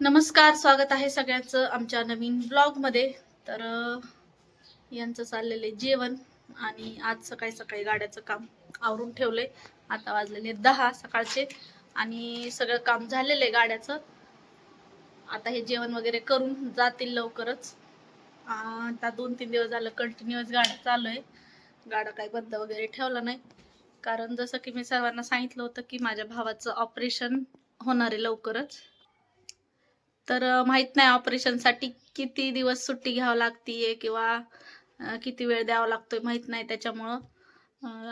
नमस्कार स्वागत आहे सगळ्यांचं आमच्या नवीन ब्लॉगमध्ये. तर यांचं चाललेलं आहे जेवण आणि आज सकाळी सकाळी गाड्याचं काम आवरून ठेवलंय. आता वाजलेले दहा सकाळचे आणि सगळं काम झालेलं आहे गाड्याचं. आता हे जेवण वगैरे करून जातील लवकरच. आता दोन तीन दिवस झालं कंटिन्युअस गाड्या चालू आहे. गाडा काही बंद वगैरे ठेवला नाही. कारण जसं की मी सर्वांना सांगितलं होतं की माझ्या भावाचं ऑपरेशन होणार आहे लवकरच. तर माहीत माहीत नाही ऑपरेशनसाठी किती दिवस सुट्टी घ्यावं लागतीये किंवा किती वेळ द्यावा लागतोय माहीत नाही त्याच्यामुळं.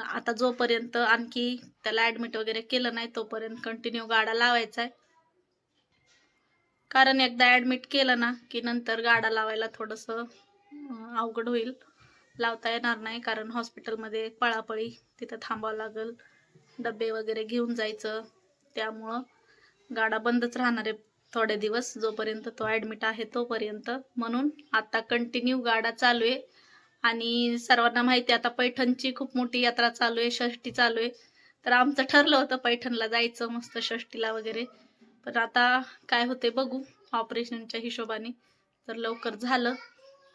आता जोपर्यंत आणखी त्याला ऍडमिट वगैरे केलं नाही तोपर्यंत कंटिन्यू गाडा लावायचा आहे कारण एकदा ऍडमिट केलं ना की नंतर गाडा लावायला थोडस अवघड होईल. लावता येणार नाही कारण हॉस्पिटलमध्ये पळापळी तिथं थांबावं लागेल. डबे वगैरे घेऊन जायचं. त्यामुळं गाडा बंदच राहणार आहे. थोडे दिवस जोपर्यंत तो ॲडमिट आहे तोपर्यंत. म्हणून आता कंटिन्यू गाडा चालू आहे. आणि सर्वांना माहिती आहे आता पैठणची खूप मोठी यात्रा चालू आहे षष्टी चालू आहे. तर आमचं ठरलं होतं पैठणला जायचं मस्त षष्टीला वगैरे. पण आता काय होते बघू ऑपरेशनच्या हिशोबाने. तर लवकर झालं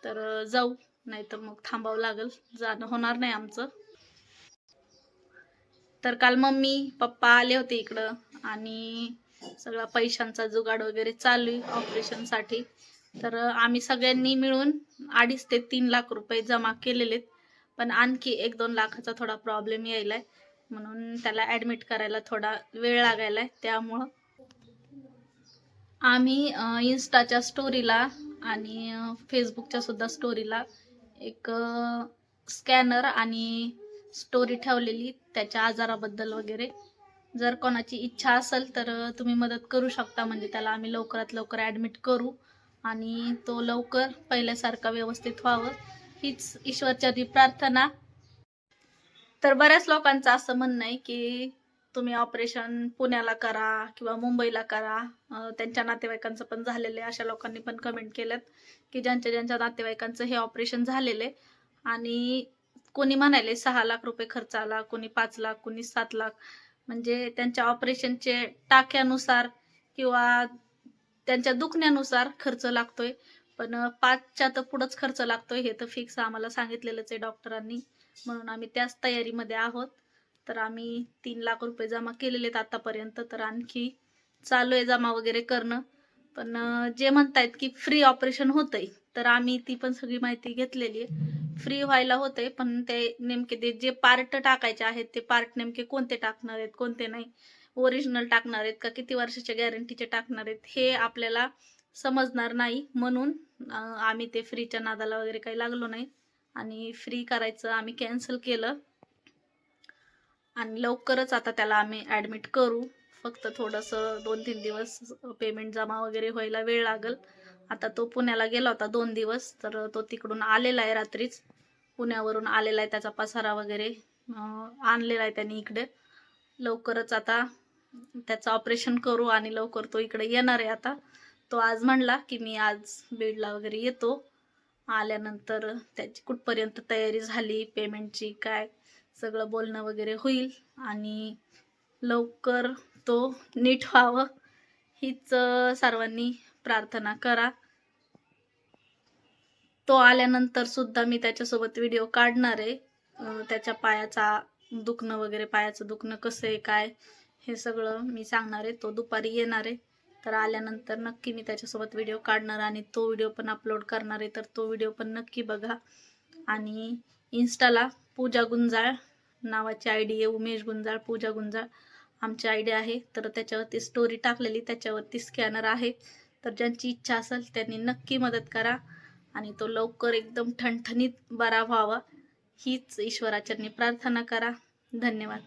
तर जाऊ. नाही तर मग थांबावं लागेल. जाणं होणार नाही आमचं. तर काल मम्मी पप्पा आले होते इकडं. आणि सगळा पैशांचा जुगाड वगैरे चालू आहे ऑपरेशनसाठी तर आम्ही सगळ्यांनी मिळून अडीच ते तीन लाख रुपये जमा केलेले पण आणखी एक दोन लाखाचा थोडा प्रॉब्लेम यायलाय. म्हणून त्याला ॲडमिट करायला थोडा वेळ लागायलाय. त्यामुळं आम्ही इन्स्टाच्या स्टोरीला आणि फेसबुकच्या सुद्धा स्टोरीला एक स्कॅनर आणि स्टोरी ठेवलेली. त्याच्या आजाराबद्दल वगैरे. जर कोणाची इच्छा असेल तर तुम्ही मदत करू शकता. म्हणजे त्याला आम्ही लवकरात लवकर ॲडमिट करू. आणि तो लवकर पहिल्यासारखा व्यवस्थित व्हावं. हीच ईश्वरचरणी प्रार्थना. तर बऱ्याच लोकांचं असं म्हणणं आहे की तुम्ही ऑपरेशन पुण्याला करा किंवा मुंबईला करा. त्यांच्या नातेवाईकांचं पण झालेलं आहे. अशा लोकांनी पण कमेंट केल्यात की ज्यांच्या ज्यांच्या नातेवाईकांचं हे ऑपरेशन झालेलं आहे. आणि कोणी म्हणाले सहा लाख रुपये खर्च आला कोणी पाच लाख कोणी सात लाख. म्हणजे त्यांच्या ऑपरेशनचे टाक्यानुसार किंवा त्यांच्या दुखण्यानुसार खर्च लागतोय. पण पाचच्या तर पुढंच खर्च लागतोय हे तर फिक्स आम्हाला सांगितलेलंच आहे डॉक्टरांनी. म्हणून आम्ही त्याच तयारीमध्ये आहोत. तर आम्ही तीन लाख रुपये जमा केलेले आहेत आतापर्यंत तर आणखी चालू आहे जमा वगैरे करणं. पण जे म्हणतायत की फ्री ऑपरेशन होतंय तर आम्ही ती पण सगळी माहिती घेतलेली आहे. फ्री व्हायला होतंय पण ते नेमके ते जे पार्ट टाकायचे आहेत ते पार्ट नेमके कोणते टाकणार आहेत कोणते नाही? ओरिजिनल टाकणार आहेत का? किती वर्षाच्या गॅरंटीचे टाकणार आहेत? हे आपल्याला समजणार नाही. म्हणून आम्ही ते फ्रीच्या नादाला वगैरे काही लागलो नाही. आणि फ्री करायचं आम्ही कॅन्सल केलं. आणि लवकरच आता त्याला आम्ही ॲडमिट करू. फक्त थोडंसं दोन तीन दिवस पेमेंट जमा वगैरे व्हायला वेळ लागल. आता तो पुण्याला गेला होता दोन दिवस तर तो तिकडून आलेला आहे रात्रीच. पुण्यावरून आलेला आहे त्याचा पसारा वगैरे आणलेला आहे त्यांनी इकडे. लवकरच आता त्याचं ऑपरेशन करू आणि लवकर तो इकडे येणार आहे आता. तो आज म्हणला की मी आज बीडला वगैरे येतो. आल्यानंतर त्याची कुठपर्यंत तयारी झाली पेमेंटची काय सगळं बोलणं वगैरे होईल. आणि लवकर तो नीट व्हावं हीच सर्वांनी प्रार्थना करा. तो आल्यानंतर सुद्धा मी त्याच्यासोबत व्हिडिओ काढणार आहे. त्याच्या पायाचा दुखणं वगैरे पायाचं दुखणं कसं आहे काय? हे सगळं मी सांगणार आहे. तो दुपारी येणार आहे. तर आल्यानंतर नक्की मी त्याच्यासोबत व्हिडिओ काढणार आणि तो व्हिडिओ पण अपलोड करणार आहे. तर तो व्हिडिओ पण नक्की बघा. आणि इन्स्टाला पूजा गुंजाळ नावाची आय डी आहे. उमेश गुंजाळ पूजा गुंजाळ आमची आय डी आहे. तर त्याच्यावरती स्टोरी टाकलेली त्याच्यावरती स्कॅनर आहे. तर ज्यांची इच्छा असेल त्यांनी नक्की मदत करा आणि तो लवकर एकदम ठणठणीत बरा व्हावा. हीच ईश्वराचरणी प्रार्थना करा. धन्यवाद.